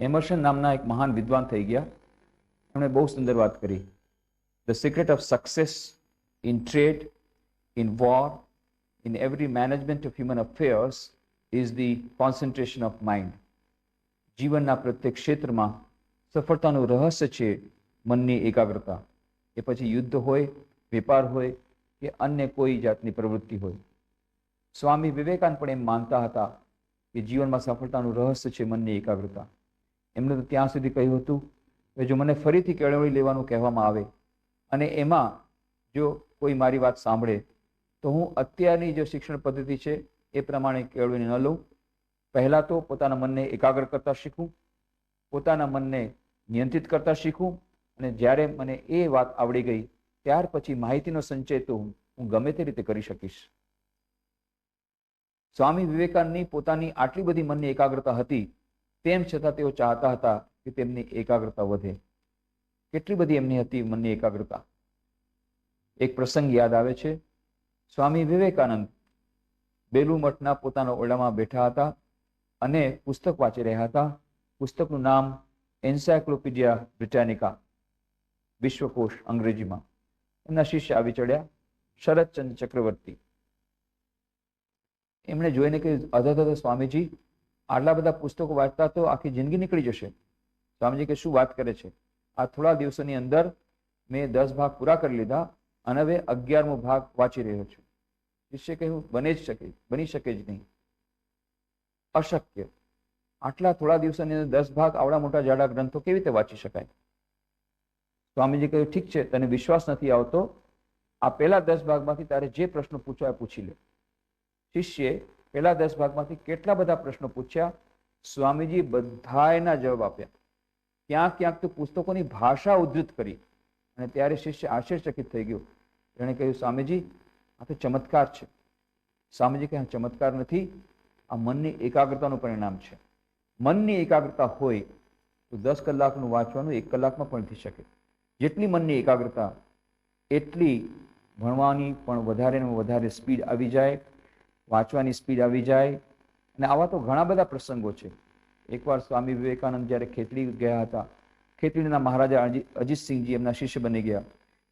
એમર્શન નામના એક મહાન વિદ્વાન થઈ ગયા. એમણે બહુ સુંદર વાત કરી. The secret of success in trade in war in every management of human affairs is the concentration of mind જીવનના પ્રત્યેક ક્ષેત્રમાં સફળતાનું રહસ્ય છે મનની એકાગ્રતા. એ પછી યુદ્ધ હોય, વેપાર હોય કે અન્ય કોઈ જાતની પ્રવૃત્તિ હોય. સ્વામી વિવેકાનંદ પણ એમ માનતા હતા કે જીવનમાં સફળતાનું રહસ્ય છે મનની એકાગ્રતા. એમણે તો ત્યાં સુધી કહ્યું હતું કે જો મને ફરીથી કેળવણી લેવાનું કહેવામાં આવે અને એમાં જો કોઈ મારી વાત સાંભળે, તો હું અત્યારની જે શિક્ષણ પદ્ધતિ છે એ પ્રમાણે કેળવણી ન લઉં. પહેલાં તો પોતાના મનને એકાગ્ર કરતા શીખું, પોતાના મનને નિયંત્રિત કરતા શીખું અને જ્યારે મને એ વાત આવડી ગઈ, ત્યાર પછી માહિતીનો સંચય તો હું ગમે તે રીતે કરી શકીશ. સ્વામી વિવેકાનંદની પોતાની આટલી બધી મનની એકાગ્રતા હતી તેમ છતાં તેઓ ચાહતા હતા કે તેમની એકાગ્રતા વધે. કેટલી બધી એમની હતી મનની એકાગ્રતા? એક પ્રસંગ યાદ આવે છે. સ્વામી વિવેકાનંદ બેલુ મઠના પોતાના ઓરડામાં બેઠા હતા અને પુસ્તક વાંચી રહ્યા હતા. પુસ્તકનું નામ એન્સાયક્લોપીડિયા બ્રિટાનિકા વિશ્વકોશ અંગ્રેજીમાં. એમના શિષ્ય આવી ચડ્યા શરદચંદ ચક્રવર્તી. એમણે જોઈને કહ્યું અધત સ્વામીજી આટલા બધા પુસ્તકો વાંચતા તો આખી જિંદગી નીકળી જશે. સ્વામીજી કે, શું વાત કરે છે? આ થોડા દિવસોની અંદર મેં દસ ભાગ પૂરા કરી લીધા અને હવે અગિયારમો ભાગ વાંચી રહ્યો છું. શિષ્ય કહ્યું, બને જ શકે, બની શકે જ નહીં. અશક્ય. આટલા થોડા દિવસોની અંદર દસ ભાગ આવડા મોટા જાડા ગ્રંથો કેવી રીતે વાંચી શકાય? સ્વામીજી કહ્યું, ઠીક છે, તને વિશ્વાસ નથી આવતો. આ પહેલા દસ ભાગમાંથી તારે જે પ્રશ્નો પૂછવા પૂછી લે. શિષ્યે પહેલા દસ ભાગમાંથી કેટલા બધા પ્રશ્નો પૂછ્યા? સ્વામીજી બધાયના જવાબ આપ્યા. ક્યાંક ક્યાંક તો પુસ્તકોની ભાષા ઉદ્ધૃત કરી અને ત્યારે શિષ્ય આશ્ચર્યચકિત થઈ ગયો. એણે કહ્યું, સ્વામીજી, આ તો ચમત્કાર છે. સ્વામીજી કહે ચમત્કાર નથી. આ મનની એકાગ્રતાનું પરિણામ છે. મનની એકાગ્રતા હોય તો દસ કલાકનું વાંચવાનું એક કલાકમાં પણ થઈ શકે. જેટલી મનની એકાગ્રતા, એટલી ભણવાની પણ વધારે ને વધારે સ્પીડ આવી જાય. વાંચવાની સ્પીડ આવી જાય. અને આવા તો ઘણા બધા પ્રસંગો છે. એકવાર સ્વામી વિવેકાનંદ જ્યારે ખેતડી ગયા હતા, ખેતડીના મહારાજા અજીતસિંહજી એમના શિષ્ય બની ગયા.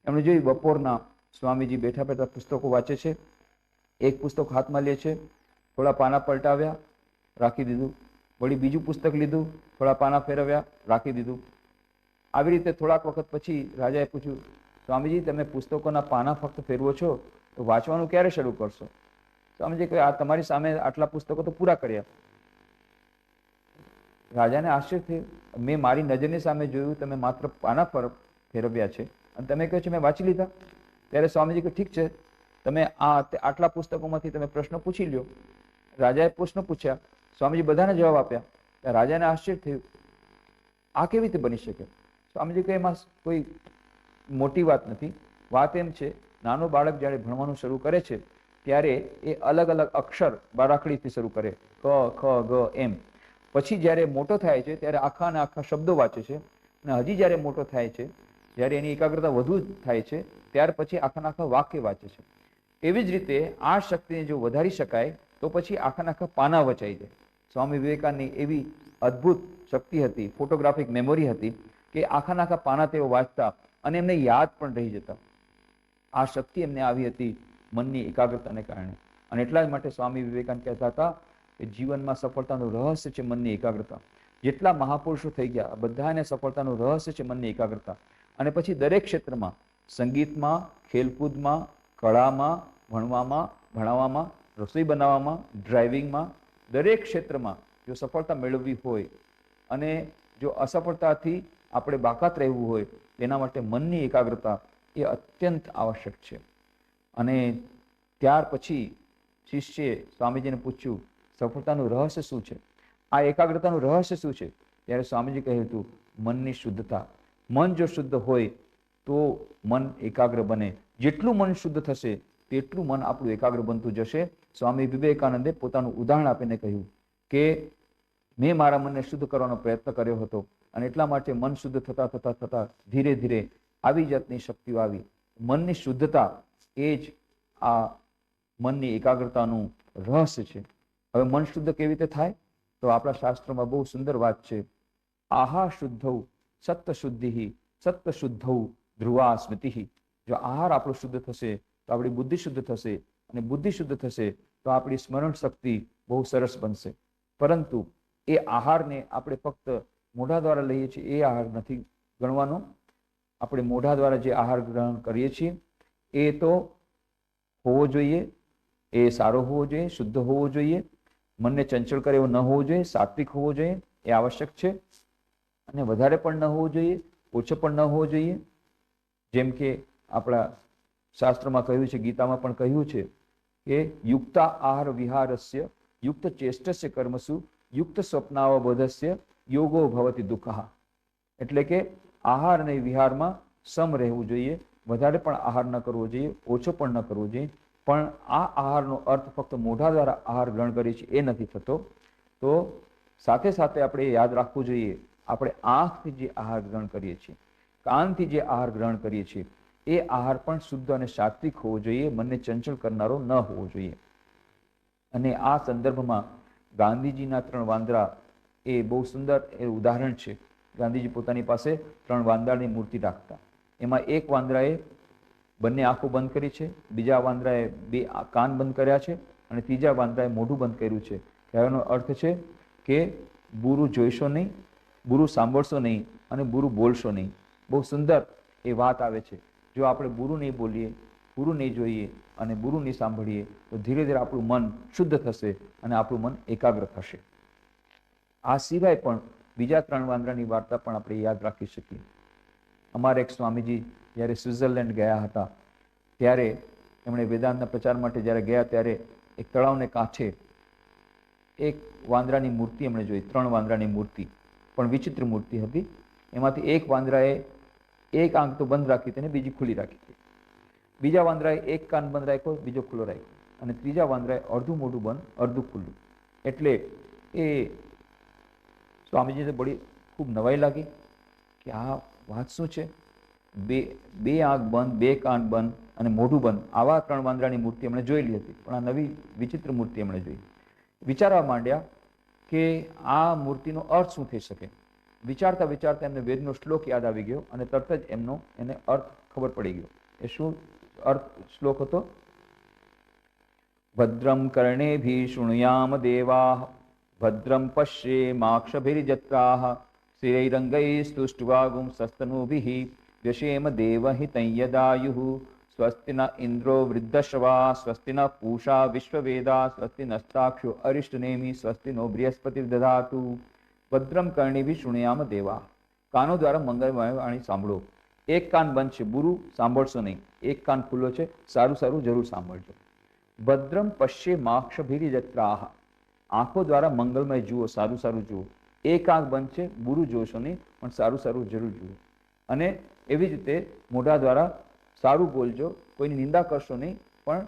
એમણે જોયું બપોરના સ્વામીજી બેઠા બેઠા પુસ્તકો વાંચે છે. એક પુસ્તક હાથમાં લે છે, થોડા પાના પલટાવ્યા, રાખી દીધું. વળી બીજું પુસ્તક લીધું, થોડા પાના ફેરવ્યા, રાખી દીધું. આવી રીતે થોડાક વખત પછી રાજાએ પૂછ્યું, સ્વામીજી, તમે પુસ્તકોના પાના ફક્ત ફેરવો છો? તો વાંચવાનું ક્યારે શરૂ કરશો? સ્વામીજી કે આ તમારી સામે આટલા પુસ્તકો તો પૂરા કર્યા. રાજાને આશ્ચર્ય થયું. મેં મારી નજરની સામે જોયું, તમે માત્ર પાના પર ફેરવ્યા છે. અને તમે કહો છો, મેં વાંચી લીધા. ત્યારે સ્વામીજી કે ઠીક છે. તમે આ આટલા પુસ્તકોમાંથી તમે પ્રશ્નો પૂછી લ્યો. રાજાએ પ્રશ્નો પૂછ્યા. સ્વામીજી બધાને જવાબ આપ્યા. રાજાને આશ્ચર્ય થયું. આ કેવી રીતે બની શકે? સ્વામીજી કે એમાં કોઈ મોટી વાત નથી. વાત એમ છે, નાનો બાળક જ્યારે ભણવાનું શરૂ કરે છે ત્યારે એ અલગ અલગ અક્ષર બારાખડીથી શરૂ કરે. ક, ખ, ગ, એમ. પછી જ્યારે મોટો થાય છે, ત્યારે આખા અને આખા શબ્દો વાંચે છે. અને હજી જ્યારે મોટો થાય છે, જ્યારે એની એકાગ્રતા વધુ થાય છે, ત્યાર પછી આખા આખા વાક્ય વાંચે છે. એવી જ રીતે આ શક્તિને જો વધારી શકાય, તો પછી આખા આખા પાના વચાઈ જાય. સ્વામી વિવેકાનંદની એવી અદ્ભુત શક્તિ હતી, ફોટોગ્રાફિક મેમોરી હતી, કે આખા આખા પાના તેઓ વાંચતા અને એમને યાદ પણ રહી જતા. આ શક્તિ એમને આવી હતી મનની એકાગ્રતાને કારણે. અને એટલા જ માટે સ્વામી વિવેકાનંદ કહેતા હતા કે જીવનમાં સફળતાનું રહસ્ય છે મનની એકાગ્રતા. જેટલા મહાપુરુષો થઈ ગયા બધાને સફળતાનું રહસ્ય છે મનની એકાગ્રતા. અને પછી દરેક ક્ષેત્રમાં, સંગીતમાં, ખેલકૂદમાં, કળામાં, ભણવામાં, ભણાવવામાં, રસોઈ બનાવવામાં, ડ્રાઇવિંગમાં, દરેક ક્ષેત્રમાં જો સફળતા મેળવવી હોય અને જો અસફળતાથી આપણે બાકાત રહેવું હોય, તેના માટે મનની એકાગ્રતા એ અત્યંત આવશ્યક છે. અને ત્યાર પછી શિષ્યે સ્વામીજીને પૂછ્યું, સફળતાનું રહસ્ય શું છે? આ એકાગ્રતાનું રહસ્ય શું છે? ત્યારે સ્વામીજી કહ્યું હતું, મનની શુદ્ધતા. મન જો શુદ્ધ હોય તો મન એકાગ્ર બને. જેટલું મન શુદ્ધ થશે, તેટલું મન આપણું એકાગ્ર બનતું જશે. સ્વામી વિવેકાનંદે પોતાનું ઉદાહરણ આપીને કહ્યું કે, મેં મારા મનને શુદ્ધ કરવાનો પ્રયત્ન કર્યો હતો અને એટલા માટે મન શુદ્ધ થતા થતા થતા ધીરે ધીરે આવી જાતની શક્તિઓ આવી. મનની શુદ્ધતા એ જ આ મનની એકાગ્રતાનું રહસ્ય છે. હવે મન શુદ્ધ કેવી રીતે થાય? તો આપણા શાસ્ત્રમાં બહુ સુંદર વાત છે. આહાર શુદ્ધ સત્ય શુદ્ધિ સત્ય શુદ્ધૌ ધ્રુવા સ્મૃતિ. જો આહાર આપણો શુદ્ધ થશે, તો આપણી બુદ્ધિ શુદ્ધ થશે અને બુદ્ધિ શુદ્ધ થશે, તો આપણી સ્મરણ શક્તિ બહુ સરસ બનશે. પરંતુ એ આહારને આપણે ફક્ત મોઢા દ્વારા લઈએ છીએ, એ આહાર નથી ગણવાનો. આપણે મોઢા દ્વારા જે આહાર ગ્રહણ કરીએ છીએ એ તો હોવો જોઈએ, એ સારો હોવો જોઈએ, શુદ્ધ હોવો જોઈએ, મનને ચંચળ કરે એવો ન હોવો જોઈએ, સાત્વિક હોવો જોઈએ, એ આવશ્યક છે. અને વધારે પણ ન હોવો જોઈએ, ઓછો પણ ન હોવો જોઈએ. જેમ કે આપણા શાસ્ત્રમાં કહ્યું છે, ગીતામાં પણ કહ્યું છે કે યુક્તા આહાર વિહારસ્ય, યુક્ત ચેષ્ટસ્ય કર્મસુ, યુક્ત સ્વપ્નાવબોધસ્ય યોગો ભવતી દુઃખ. એટલે કે આહાર અને વિહારમાં સમ રહેવું જોઈએ વધારે પણ આહાર ન કરવો જોઈએ, ઓછો પણ ન કરવો જોઈએ. પણ આ આહારનો અર્થ ફક્ત મોઢા દ્વારા આહાર ગ્રહણ કરીએ છીએ એ નથી થતો. તો સાથે સાથે આપણે યાદ રાખવું જોઈએ, આપણે આંખથી જે આહાર ગ્રહણ કરીએ છીએ, કાનથી જે આહાર ગ્રહણ કરીએ છીએ, એ આહાર પણ શુદ્ધ અને સાત્વિક હોવો જોઈએ, મનને ચંચળ કરનારો ન હોવો જોઈએ. અને આ સંદર્ભમાં ગાંધીજીના ત્રણ વાંદરા એ બહુ સુંદર એ ઉદાહરણ છે. ગાંધીજી પોતાની પાસે ત્રણ વાંદરાની મૂર્તિ રાખતા. એમાં એક વાંદરાએ બંને આંખો બંધ કરી છે, બીજા વાંદરાએ બે કાન બંધ કર્યા છે અને ત્રીજા વાંદરાએ મોઢું બંધ કર્યું છે. કહેવાનો અર્થ છે કે બુરું જોઈશો નહીં, બુરું સાંભળશો નહીં અને બુરું બોલશો નહીં. બહુ સુંદર એ વાત આવે છે. જો આપણે બુરું નહીં બોલીએ, બુરું નહીં જોઈએ અને બુરું નહીં સાંભળીએ, તો ધીરે ધીરે આપણું મન શુદ્ધ થશે અને આપણું મન એકાગ્ર થશે. આ સિવાય પણ બીજા ત્રણ વાંદરાની વાર્તા પણ આપણે યાદ રાખી શકીએ. અમારે એક સ્વામીજી જ્યારે સ્વિટ્ઝરલેન્ડ ગયા હતા, ત્યારે એમણે વેદાંતના પ્રચાર માટે જ્યારે ગયા ત્યારે એક તળાવને કાંઠે એક વાંદરાની મૂર્તિ એમણે જોઈ, ત્રણ વાંદરાની મૂર્તિ, પણ વિચિત્ર મૂર્તિ હતી. એમાંથી એક વાંદરાએ એક આંખ તો બંધ રાખી તેને બીજી ખુલ્લી રાખી બીજા વાંદરાએ એક કાન બંધ રાખ્યો, બીજો ખુલ્લો રાખ્યો અને ત્રીજા વાંદરાએ અડધું મોઢું બંધ, અડધું ખુલ્લું. એટલે એ સ્વામીજીને બડી ખૂબ નવાઈ લાગી કે આ વાત શું છે? બે બે આંખ બંધ, બે કાન બંધ અને મોઢું બંધ. આવા ત્રણ વાંદરાની મૂર્તિ એમણે જોયેલી હતી, પણ આ નવી વિચિત્ર મૂર્તિ એમણે જોઈ. વિચારવા માંડ્યા કે આ મૂર્તિનો અર્થ શું થઈ શકે? વિચારતા વિચારતા એમને વેદનો શ્લોક યાદ આવી ગયો અને તરત જ એમનો, એને અર્થ ખબર પડી ગયો. એ શું અર્થ શ્લોક હતો? ભદ્રમ કર્ણેભિ શૃણુયામ દેવા, ભદ્રમ પશ્યેમાક્ષભિર્જત્રાઃ શ્રીરંગૈસ્તુષ્ટવાગું સસ્તનૂભિः व्यशेम દેવહિतं યદાયુः સ્વસ્તિ ન ઇન્દ્રો વૃદ્ધશ્રવા સ્વસ્તિ ન પૂષા વિશ્વવેદા સ્વસ્તિ નસ્તાક્ષો અરિષ્ટનેમિ સ્વસ્તિ નો બૃહસ્પતિર્દધાતુ ભદ્રમ કર્ણિભિ શૃણુયામ દેવા કાનો દ્વારા મંગળમય વાણી સાંભળો એક કાન બંધ છે બુરુ સાંભળશો નહીં એક કાન ખુલ્લો છે સારું સારું જરૂર સાંભળજો ભદ્રમ પશ્ય માક્ષ ભીરી જત્રાહ આંખો દ્વારા મંગલમય જુઓ સારું સારું જુઓ એક આંખ બંધ છે બુરું જોશો નહીં, પણ સારું સારું જરૂર જુઓ. અને એવી જ રીતે મોઢા દ્વારા સારું બોલજો, કોઈની નિંદા કરશો નહીં, પણ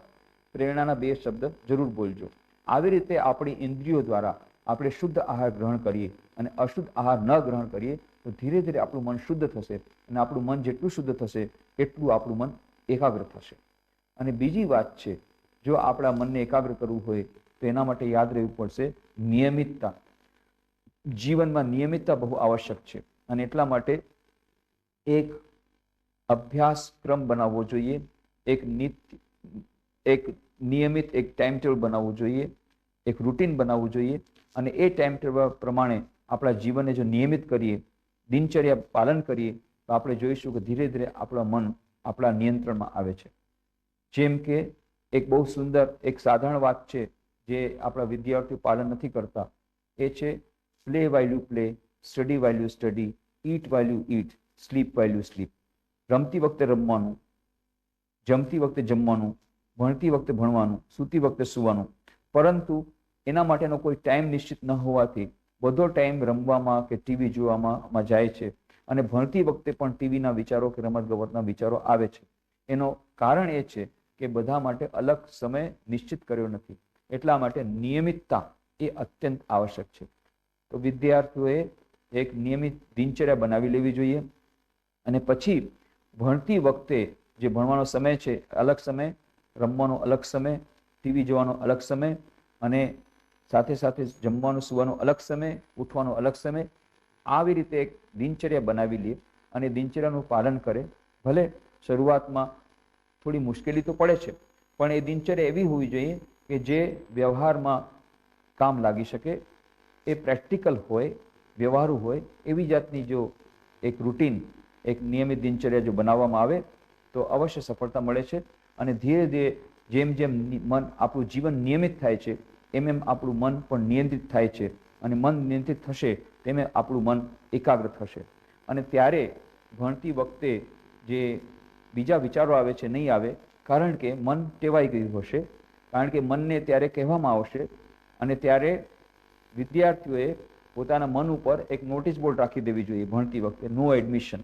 પ્રેરણાના બે શબ્દ જરૂર બોલજો. આવી રીતે આપણી ઇન્દ્રિયો દ્વારા આપણે શુદ્ધ આહાર ગ્રહણ કરીએ અને અશુદ્ધ આહાર ન ગ્રહણ કરીએ, તો ધીરે ધીરે આપણું મન શુદ્ધ થશે અને આપણું મન જેટલું શુદ્ધ થશે, એટલું આપણું મન એકાગ્ર થશે. અને બીજી વાત છે, જો આપણા મનને એકાગ્ર કરવું હોય, તો એના માટે યાદ રહેવું પડશે નિયમિતતા. જીવનમાં નિયમિતતા બહુ આવશ્યક છે અને એટલા માટે એક અભ્યાસક્રમ બનાવવો જોઈએ, એક નિત્ય એક નિયમિત એક ટાઈમ ટેબલ બનાવવું જોઈએ, એક રૂટીન બનાવવું જોઈએ અને એ ટાઈમ ટેબલ પ્રમાણે આપણા જીવનને જો નિયમિત કરીએ, દિનચર્યા પાલન કરીએ, તો આપણે જોઈશું કે ધીરે ધીરે આપણા મન આપણા નિયંત્રણમાં આવે છે. જેમ કે એક બહુ સુંદર, એક સાધારણ વાત છે જે આપણા વિદ્યાર્થીઓ પાલન નથી કરતા, એ છે play while play study eat study you eat, sleep sleep you sleep રમતી વખતે રમવાનું, જમતી વખતે જમવાનું, ભણતી વખતે ભણવાનું, સૂતી વખતે સૂવાનું. પરંતુ એના માટેનો કોઈ ટાઈમ નિશ્ચિત ન હોવાથી બધો ટાઈમ રમવામાં કે ટીવી જોવામાં જાય છે અને ભણતી વખતે પણ ટીવીના વિચારો કે રમત ગમતના વિચારો આવે છે. એનો કારણ એ છે કે બધા માટે અલગ સમય નિશ્ચિત કર્યો નથી. એટલા માટે નિયમિતતા એ અત્યંત આવશ્યક છે. તો વિદ્યાર્થીઓએ એક નિયમિત દિનચર્યા બનાવી લેવી જોઈએ. અને પછી ભણતી વખતે જે ભણવાનો સમય છે, અલગ સમય, રમવાનો અલગ સમય, ટીવી જોવાનો અલગ સમય અને સાથે સાથે જમવાનું, સુવાનો અલગ સમય, ઉઠવાનો અલગ સમય, આવી રીતે એક દિનચર્યા બનાવી લે અને દિનચર્યાનું પાલન કરે. ભલે શરૂઆતમાં થોડી મુશ્કેલી તો પડે છે, પણ એ દિનચર્યા એવી હોવી જોઈએ કે જે વ્યવહારમાં કામ લાગી શકે એ પ્રેક્ટિકલ હોય, વ્યવહારુ હોય, એવી જાતની જો એક રૂટીન, એક નિયમિત દિનચર્યા જો બનાવવામાં આવે, તો અવશ્ય સફળતા મળે છે અને ધીરે ધીરે જેમ જેમ મન આપણું જીવન નિયમિત થાય છે, એમ એમ આપણું મન પણ નિયંત્રિત થાય છે અને મન નિયંત્રિત થશે તેમ આપણું મન એકાગ્ર થશે. અને ત્યારે ભણતી વખતે જે બીજા વિચારો આવે છે નહીં આવે, કારણ કે મન ટેવાઈ ગયું હશે, કારણ કે મનને ત્યારે કહેવામાં આવશે અને ત્યારે વિદ્યાર્થીઓએ પોતાના મન ઉપર એક નોટિસ બોર્ડ રાખી દેવી જોઈએ ભણતી વખતે. નો એડમિશન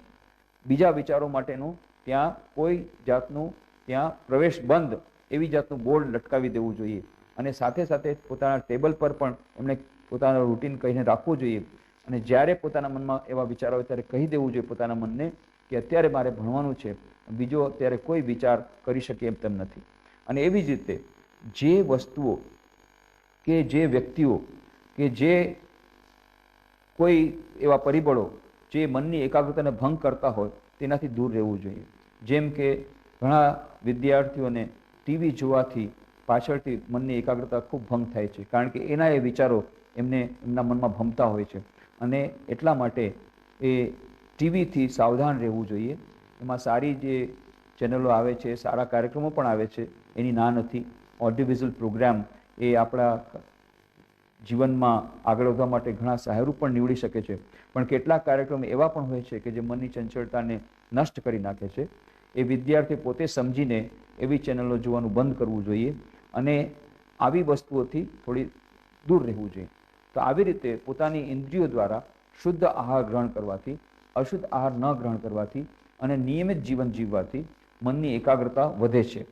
બીજા વિચારો માટેનું ત્યાં કોઈ જાતનું ત્યાં પ્રવેશ બંધ એવી જાતનું બોર્ડ લટકાવી દેવું જોઈએ. અને સાથે સાથે પોતાના ટેબલ પર પણ એમણે પોતાનું રૂટીન કહીને રાખવું જોઈએ. અને જ્યારે પોતાના મનમાં એવા વિચારો હોય ત્યારે કહી દેવું જોઈએ પોતાના મનને કે અત્યારે મારે ભણવાનું છે, બીજો અત્યારે કોઈ વિચાર કરી શકે એમ તેમ નથી. અને એવી જ રીતે જે વસ્તુઓ કે જે વ્યક્તિઓ કે જે કોઈ એવા પરિબળો જે મનની એકાગ્રતાને ભંગ કરતા હોય, તેનાથી દૂર રહેવું જોઈએ. જેમ કે ઘણા વિદ્યાર્થીઓને ટીવી જોવાથી પાછળથી મનની એકાગ્રતા ખૂબ ભંગ થાય છે, કારણ કે એના એ વિચારો એમને એમના મનમાં ભમતા હોય છે. અને એટલા માટે એ ટીવીથી સાવધાન રહેવું જોઈએ. એમાં સારી જે ચેનલો આવે છે, સારા કાર્યક્રમો પણ આવે છે, એની ના નથી. ઓડિયો વિઝ્યુઅલ પ્રોગ્રામ એ આપણા જીવનમાં આગળ વધવા માટે ઘણા સહાયરૂપ પણ નીવડી શકે છે. પણ કેટલાક કાર્યક્રમ એવા પણ હોય છે કે જે મનની ચંચળતાને નષ્ટ કરી નાખે છે. એ વિદ્યાર્થી પોતે સમજીને એવી ચેનલો જોવાનું બંધ કરવું જોઈએ અને આવી વસ્તુઓથી થોડી દૂર રહેવું જોઈએ. તો આવી રીતે પોતાની ઇન્દ્રિયો દ્વારા શુદ્ધ આહાર ગ્રહણ કરવાથી, અશુદ્ધ આહાર ન ગ્રહણ કરવાથી અને નિયમિત જીવન જીવવાથી મનની એકાગ્રતા વધે છે.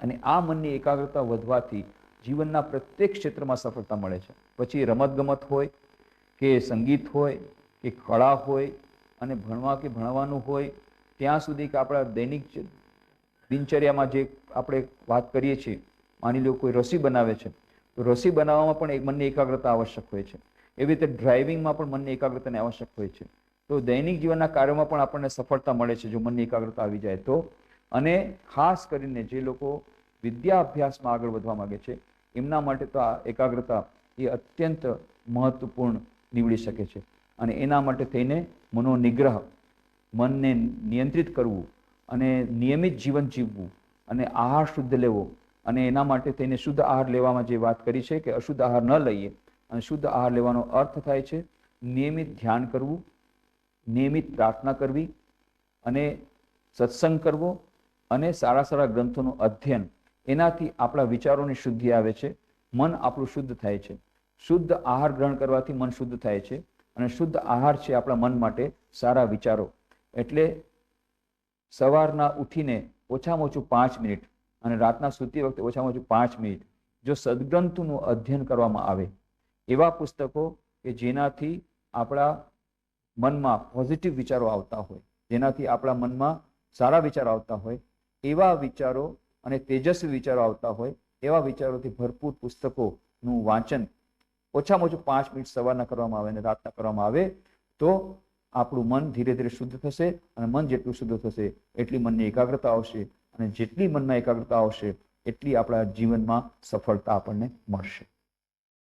અને આ મનની એકાગ્રતા વધવાથી જીવનના પ્રત્યેક ક્ષેત્રમાં સફળતા મળે છે. પછી રમતગમત હોય, કે સંગીત હોય, કે કળા હોય, અને ભણવા કે ભણવાનું હોય, ત્યાં સુધી કે આપણા દૈનિક દિનચર્યામાં જે આપણે વાત કરીએ છીએ, માની લો કોઈ રસી બનાવે છે, તો રસી બનાવવામાં પણ મનની એકાગ્રતા આવશ્યક હોય છે. એવી રીતે ડ્રાઇવિંગમાં પણ મનની એકાગ્રતાની આવશ્યક હોય છે. તો દૈનિક જીવનના કાર્યોમાં પણ આપણને સફળતા મળે છે જો મનની એકાગ્રતા આવી જાય તો. અને ખાસ કરીને જે લોકો વિદ્યા અભ્યાસમાં આગળ વધવા માંગે છે એમના માટે તો આ એકાગ્રતા એ અત્યંત મહત્વપૂર્ણ નીવડી શકે છે. અને એના માટે થઈને મનોનિગ્રહ, મનને નિયંત્રિત કરવું અને નિયમિત જીવન જીવવું અને આહાર શુદ્ધ લેવો અને એના માટે થઈને શુદ્ધ આહાર લેવામાં જે વાત કરી છે કે અશુદ્ધ આહાર ન લઈએ અને શુદ્ધ આહાર લેવાનો અર્થ થાય છે નિયમિત ધ્યાન કરવું, નિયમિત પ્રાર્થના કરવી અને સત્સંગ કરવો અને સારા સારા ગ્રંથોનું અધ્યયન એનાથી આપણા વિચારોની શુદ્ધિ આવે છે, મન આપણું શુદ્ધ થાય છે. શુદ્ધ આહાર ગ્રહણ કરવાથી મન શુદ્ધ થાય છે અને શુદ્ધ આહાર છે આપણા મન માટે સારા વિચારો. એટલે સવારના ઉઠીને ઓછામાં ઓછું પાંચ મિનિટ અને રાતના સૂતી વખતે ઓછામાં ઓછું પાંચ મિનિટ જો સદગ્રંથનું અધ્યયન કરવામાં આવે, એવા પુસ્તકો કે જેનાથી આપણા મનમાં પોઝિટિવ વિચારો આવતા હોય, જેનાથી આપણા મનમાં સારા વિચારો આવતા હોય, એવા વિચારો અને તેજસ્વી વિચારો આવતા હોય, એવા વિચારોથી ભરપૂર પુસ્તકોનું વાંચન ઓછામાં ઓછું પાંચ મિનિટ સવારના કરવામાં આવે અને રાતના કરવામાં આવે, તો આપણું મન ધીરે ધીરે શુદ્ધ થશે અને મન જેટલું શુદ્ધ થશે એટલી મનની એકાગ્રતા આવશે અને જેટલી મનમાં એકાગ્રતા આવશે, એટલી આપણા જીવનમાં સફળતા આપણને મળશે.